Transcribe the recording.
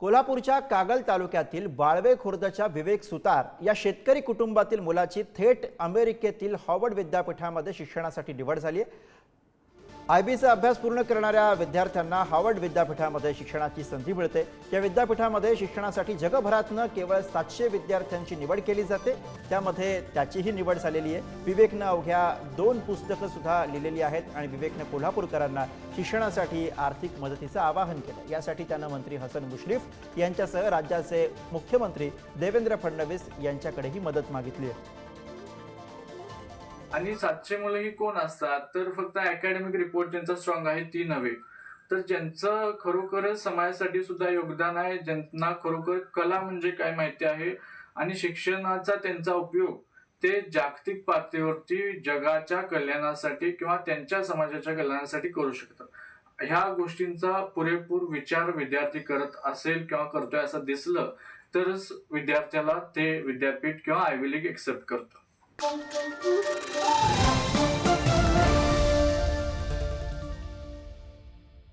कोल्हापूरच्या कागल तालुक्यातील वाळवे खुर्दच्या विवेक सुतार या शेतकरी कुटुंबातील मुलाची थेट अमेरिकेतील हॉवर्ड विद्यापीठामध्ये शिक्षणासाठी निवड झाली आहे. आय बीचा अभ्यास पूर्ण करणाऱ्या विद्यार्थ्यांना हार्वर्ड विद्यापीठामध्ये शिक्षणाची संधी मिळते. या विद्यापीठामध्ये शिक्षणासाठी जगभरातनं केवळ सातशे विद्यार्थ्यांची निवड केली जाते. त्यामध्ये त्याचीही निवड झालेली आहे. विवेकनं अवघ्या दोन पुस्तकं सुद्धा लिहिलेली आहेत आणि विवेकनं कोल्हापूरकरांना शिक्षणासाठी आर्थिक मदतीचं आवाहन केलं. यासाठी त्यानं मंत्री हसन मुश्रीफ यांच्यासह राज्याचे मुख्यमंत्री देवेंद्र फडणवीस यांच्याकडेही मदत मागितली आहे. आणि सातशे मुलं ही कोण असतात? तर फक्त अकॅडमिक रिपोर्ट ज्यांचा स्ट्रॉंग आहे ती नव्हे. तर ज्यांचं खरोखरच समाजासाठी सुद्धा योगदान आहे ज्यांना खरोखर कला म्हणजे काय माहिती आहे आणि शिक्षणाचा त्यांचा उपयोग ते जागतिक पातळीवरती जगाच्या कल्याणासाठी किंवा त्यांच्या समाजाच्या कल्याणासाठी करू शकतात. ह्या गोष्टींचा पुरेपूर विचार विद्यार्थी करत असेल किंवा करतोय असं दिसलं तरच विद्यार्थ्याला ते विद्यापीठ किंवा आयव्ही लीग एक्सेप्ट करतं. Música